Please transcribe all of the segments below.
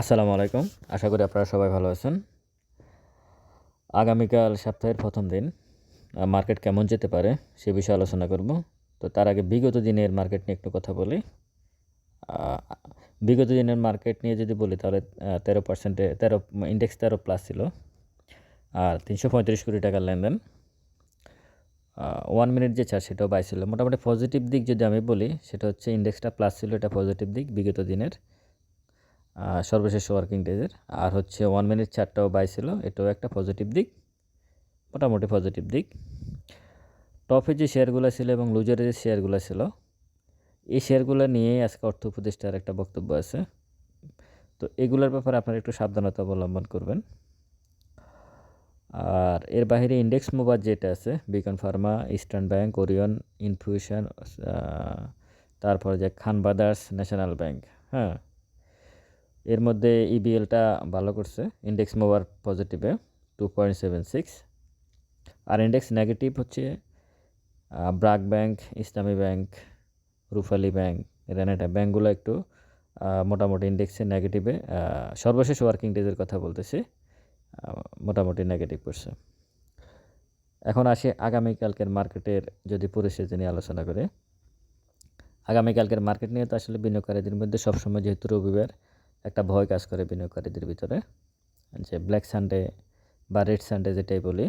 আসসালামু আলাইকুম। আশা করি আপনারা সবাই ভালো আছেন। আগামীকাল সপ্তাহের প্রথম দিন মার্কেট কেমন যেতে পারে সে বিষয়ে আলোচনা করব। তো তার আগে বিগত দিনের মার্কেট নিয়ে একটু কথা বলি। বিগত দিনের মার্কেট নিয়ে যদি বলি তাহলে তেরো পার্সেন্টে তেরো ইন্ডেক্স তেরো প্লাস ছিল। আর তিনশো পঁয়ত্রিশ কোটি টাকার লেনদেন। ওয়ান মিনিট যে চার সেটাও বাই ছিল। মোটামুটি পজিটিভ দিক যদি আমি বলি, সেটা হচ্ছে ইন্ডেক্সটা প্লাস ছিল, এটা পজিটিভ দিক বিগত দিনের। সর্বশেষ ওয়ার্কিং ডেজের। আর হচ্ছে ওয়ান মিনিট চারটাও বাই ছিল, এটাও একটা পজিটিভ দিক, মোটামুটি পজিটিভ দিক। টপে যে শেয়ারগুলো ছিল এবং লুজারে যে শেয়ারগুলো ছিল, এই শেয়ারগুলো নিয়েই আজকে অর্থ উপদেষ্টার একটা বক্তব্য আছে। তো এগুলোর ব্যাপারে আপনারা একটু সাবধানতা অবলম্বন করবেন। আর এর বাইরে ইন্ডেক্স মোবাইল যেটা আছে Beacon pharma Eastern bank Orion infusion তারপর যে খান ব্রাদার্স ন্যাশনাল ব্যাংক হ্যাঁ? এর মধ্যে ইবিএলটা ভালো করছে। ইন্ডেক্স মোবার পজিটিভে টু পয়েন্ট সেভেন সিক্স আর ইন্ডেক্স নেগেটিভ হচ্ছে BRAC bank Islami bank Rupali bank Renata ব্যাংকগুলো একটু মোটামুটি ইন্ডেক্সে নেগেটিভে সর্বশেষ ওয়ার্কিং ডেজের কথা বলতেছি মোটামুটি নেগেটিভ করছে। এখন আসি আগামীকালকের মার্কেটের যদি পরিস্থিতি নিয়ে আলোচনা করে। আগামীকালকের মার্কেট নিয়ে তো আসলে বিনিয়োগকারীদের মধ্যে সবসময় যেহেতু রবিবার একটা ভয় কাজ করে বিনিয়োগকারীদের ভিতরে, যে ব্ল্যাক সানডে বা রেড সানডে যেটাই বলি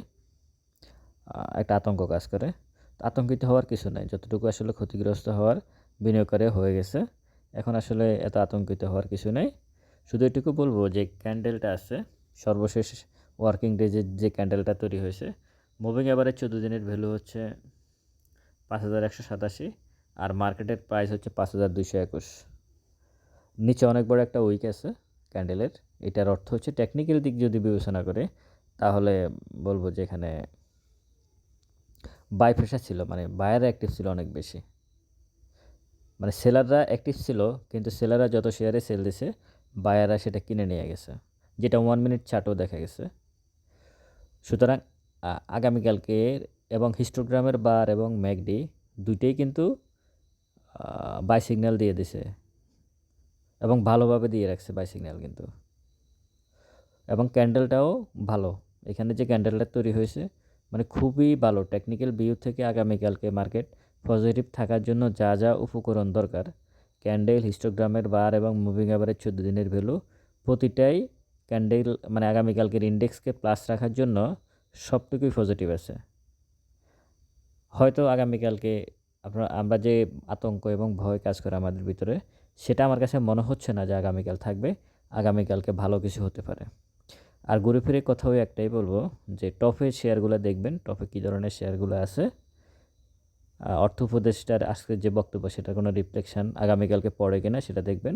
একটা আতঙ্ক কাজ করে। আতঙ্কিত হওয়ার কিছু নাই। যতটুকু আসলে ক্ষতিগ্রস্ত হওয়ার বিনিয়োগকারী হয়ে গেছে, এখন আসলে এত আতঙ্কিত হওয়ার কিছু নেই। শুধু এটুকু বলব যে ক্যান্ডেলটা আছে, সর্বশেষ ওয়ার্কিং ডে যে ক্যান্ডেলটা তৈরি হয়েছে মুভিং এবারে চোদ্দ দিনের ভ্যালু হচ্ছে পাঁচ হাজার একশো সাতাশি আর মার্কেটের প্রাইস হচ্ছে পাঁচ হাজার দুইশো একুশ। নিচে অনেক বড় একটা উইক আছে, ক্যান্ডেলের। এটার অর্থ হচ্ছে টেকনিক্যাল দিক যদি বিবেচনা করে, তাহলে বলব যে এখানে বাই প্রেশার ছিল মানে বায়াররা অ্যাক্টিভ ছিল অনেক বেশি। মানে সেলাররা অ্যাক্টিভ ছিল, কিন্তু সেলাররা যত শেয়ারে সেল দিছে বায়াররা সেটা কিনে নিয়ে গেছে। যেটা ওয়ান মিনিট চার্টও দেখা গেছে। সুতরাং আগামীকালকের এবং হিস্টোগ্রামের বার এবং ম্যাকডি দুইটাই কিন্তু বাই সিগন্যাল দিয়ে দিছে। এবং ভালোভাবে দিয়ে রাখছে বাই সিগন্যাল কিন্তু। এবং ক্যান্ডেলটাও ভালো। এখানে যে ক্যান্ডেলটা তৈরি হয়েছে মানে খুবই ভালো। টেকনিক্যাল ভিউ থেকে আগামীকালকে মার্কেট পজিটিভ থাকার জন্য যা যা উপকরণ দরকার ক্যান্ডেল হিস্টোগ্রামের বার এবং মুভিং অ্যাভারেজ চোদ্দ দিনের ভ্যালু প্রতিটাই ক্যান্ডেল মানে আগামীকালকের ইন্ডেক্সকে প্লাস রাখার জন্য সবটুকুই পজিটিভ আছে। হয়তো আগামীকালকে আপনার আমরা যে আতঙ্ক এবং ভয় কাজ করে আমাদের ভিতরে, সেটা আমার কাছে মনে হচ্ছে না যে আগামীকাল থাকবে। আগামীকালকে ভালো কিছু হতে পারে। আর ঘুরে ফিরে কথাও একটাই বলব যে টপে শেয়ারগুলো দেখবেন, টপে কী ধরনের শেয়ারগুলো আছে। অর্থ উপদেষ্টার আজকের যে বক্তব্য সেটা কোনো রিফ্লেকশন আগামীকালকে পড়ে কিনা সেটা দেখবেন।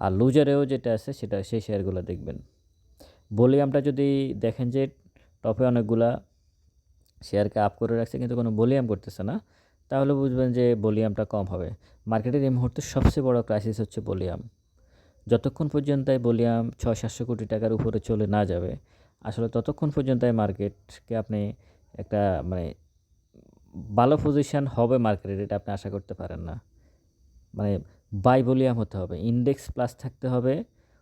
আর লুজারেও যেটা আছে, সেটা, সেই শেয়ারগুলো দেখবেন। ভলিউমটা যদি দেখেন যে টপে অনেকগুলা শেয়ারকে আপ করে রাখছে, কিন্তু কোনো ভলিউম করতেছে না। তাহলে বুঝবেন যে ভলিউমটা কম হবে। মার্কেটের এই মুহূর্তে সবচেয়ে বড় ক্রাইসিস হচ্ছে বলিয়াম। যতক্ষণ পর্যন্ত এই ভলিউম ছয় সাতশো কোটি টাকার উপরে চলে না যাবে, আসলে ততক্ষণ পর্যন্ত এই মার্কেটকে আপনি একটা মানে ভালো পজিশন হবে মার্কেটের, এটা আপনি আশা করতে পারেন না। মানে বাই ভলিউম হতে হবে ইন্ডেক্স প্লাস থাকতে হবে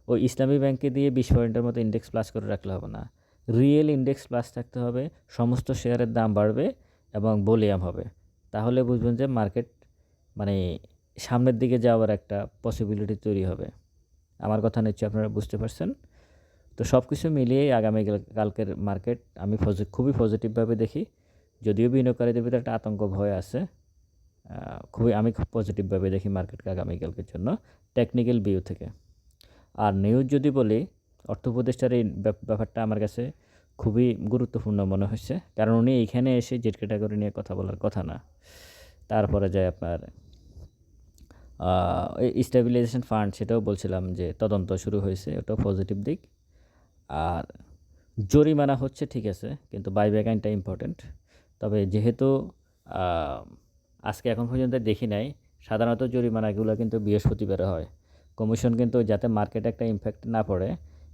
ও ইসলামী ব্যাংকে দিয়ে বিশ পয়েন্টের মতো ইন্ডেক্স প্লাস করে রাখলে হবে না। রিয়েল ইন্ডেক্স প্লাস থাকতে হবে, সমস্ত শেয়ারের দাম বাড়বে এবং ভলিউম হবে। তাহলে বুঝবেন যে মার্কেট মানে সামনের দিকে যাওয়ার একটা পসিবিলিটি তৈরি হবে। আমার কথা নিশ্চয়ই আপনারা বুঝতে পারছেন। তো সব কিছু মিলিয়েই আগামী কালকের মার্কেট আমি খুবই পজিটিভভাবে দেখি। যদিও বিনিয়োগকারীদের ভিতরে একটা আতঙ্ক ভয় আছে। খুবই, আমি খুব পজিটিভভাবে দেখি মার্কেটকে আগামীকালকের জন্য টেকনিক্যাল ভিউ থেকে। আর নিউজ যদি বলি, অর্থ উপদেষ্টার এই ব্যাপারটা আমার কাছে খুবই গুরুত্বপূর্ণ মনে হচ্ছে। কারণ উনি এইখানে এসে জেট ক্যাটাগরি নিয়ে কথা বলার কথা না। তারপরে যায় আপনার স্টেবিলাইজেশন ফান্ড সেটাও বলছিলাম যে তদন্ত শুরু হয়েছে, ওটাও পজিটিভ দিক। আর জরিমানা হচ্ছে ঠিক আছে, কিন্তু বাইব্যাক আইনটা ইম্পর্ট্যান্ট তবে যেহেতু আজকে এখন পর্যন্ত দেখি নাই, সাধারণত জরিমানাগুলো কিন্তু বৃহস্পতিবারে হয়। কমিশন কিন্তু যাতে মার্কেটে একটা ইমফ্যাক্ট না পড়ে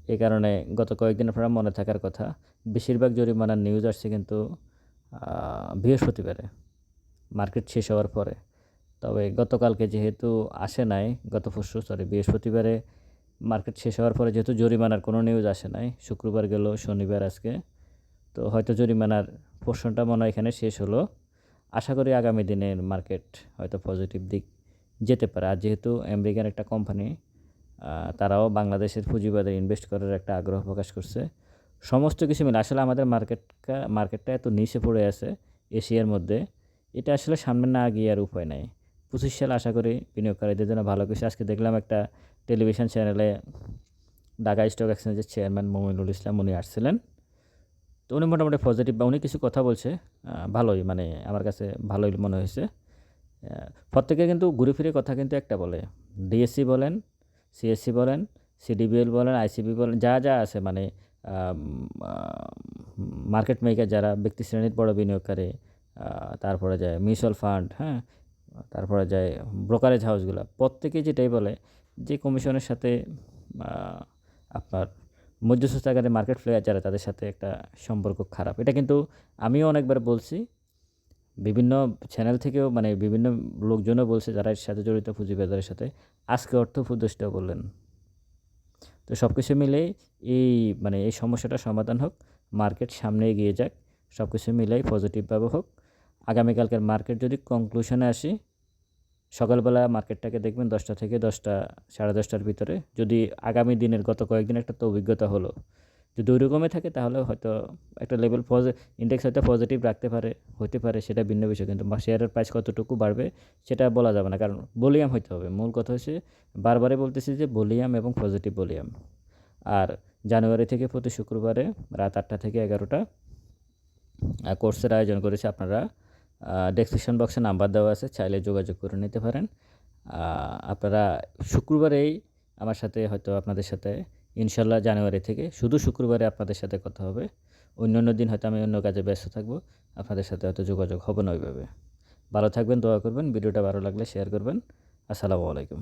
এই কারণে গত কয়েকদিন আপনারা মনে থাকার কথা, বেশিরভাগ জরিমানার নিউজ আসছে কিন্তু বৃহস্পতিবারে। মার্কেট শেষ হওয়ার পরে। তবে গতকালকে যেহেতু আসে নাই, গত পরশু সরি বৃহস্পতিবারে মার্কেট শেষ হওয়ার পরে যেহেতু জরিমানার কোনো নিউজ আসে নাই, শুক্রবার গেল, শনিবার আজকে, তো হয়তো জরিমানার পোর্শনটা মনে হয় এখানে শেষ হলো। আশা করি আগামী দিনের মার্কেট হয়তো পজিটিভ দিক যেতে পারে। আর যেহেতু আমেরিকান একটা কোম্পানি তারাও বাংলাদেশের পুঁজিবাদে ইনভেস্ট করার একটা আগ্রহ প্রকাশ করছে। সমস্ত কিছু মিলে, আসলে আমাদের মার্কেটটা মার্কেটটা এত নিচে পড়ে আছে এশিয়ার মধ্যে, এটা আসলে সামনে না গিয়ে আর উপায় নাই। পঁচিশ সাল আশা করি বিনিয়োগকারীদের জন্য ভালো কিছু। আজকে দেখলাম একটা টেলিভিশন চ্যানেলে ঢাকা স্টক এক্সচেঞ্জের চেয়ারম্যান মমিনুল ইসলাম উনি আসছিলেন। তো উনি মোটামুটি পজিটিভ বা উনি কিছু কথা বলছে ভালোই মানে আমার কাছে ভালোই মনে হয়েছে। প্রত্যেকে কিন্তু ঘুরে ফিরে কথা কিন্তু একটা বলে। ডিএসসি বলেন সিএসসি বলেন সিডিবিএল বলেন আইসিবি বলেন, যা যা আছে মানে মার্কেট মেকার যারা ব্যক্তি শ্রেণির বড় বিনিয়োগকারী তারপরে যায় মিউচুয়াল ফান্ড হ্যাঁ তারপরে যায় ব্রোকারেজ হাউসগুলো প্রত্যেকেই যেটাই বলে যে কমিশনের সাথে আপনার মধ্যস্থতাকারী মার্কেট প্লেয়ার যারা, তাদের সাথে একটা সম্পর্ক খারাপ। এটা কিন্তু আমিও অনেকবার বলছি বিভিন্ন চ্যানেল থেকেও মানে বিভিন্ন লোকজনও বলছে যারা এর সাথে জড়িত পুঁজিবাজারের সাথে। আজকে অর্থ উপদেষ্টাও বললেন। তো সব কিছু মিলেই এই মানে এই সমস্যাটা সমাধান হোক মার্কেট সামনে এগিয়ে যাক সব কিছু মিলেই পজিটিভভাবে হোক। আগামীকালকের মার্কেট যদি কনক্লুশনে আসি, সকালবেলা মার্কেটটাকে দেখবেন দশটা থেকে দশটা, সাড়ে দশটার ভিতরে। যদি আগামী দিনের গত কয়েকদিন একটা তো অভিজ্ঞতা হলো যদি ওই রকমই থাকে তাহলে হয়তো একটা লেভেল পজি ইন্ডেক্স হয়তো পজিটিভ রাখতে পারে, হতে পারে, সেটা ভিন্ন বিষয়। কিন্তু শেয়ারের প্রাইস কতটুকু বাড়বে সেটা বলা যাবে না। কারণ ভলিউম হইতে হবে। মূল কথা হচ্ছে বারবারই বলতেছি যে ভলিউম এবং পজিটিভ ভলিউম আর জানুয়ারি থেকে প্রতি শুক্রবারে রাত আটটা থেকে এগারোটা কোর্সের আয়োজন করেছে আপনারা ডেসক্রিপশন বক্সে নাম্বার দেওয়া আছে। চাইলে যোগাযোগ করে নিতে পারেন। আপনারা শুক্রবারেই আমার সাথে হয়তো আপনাদের সাথে ইনশাল্লাহ জানুয়ারি থেকে, শুধু শুক্রবারে আপনাদের সাথে কথা হবে। অন্য অন্য দিন হয়তো আমি অন্য কাজে ব্যস্ত থাকব, আপনাদের সাথে হয়তো যোগাযোগ হবে না ওইভাবে। ভালো থাকবেন, দোয়া করবেন, ভিডিওটা ভালো লাগলে শেয়ার করবেন। আসসালামু আলাইকুম।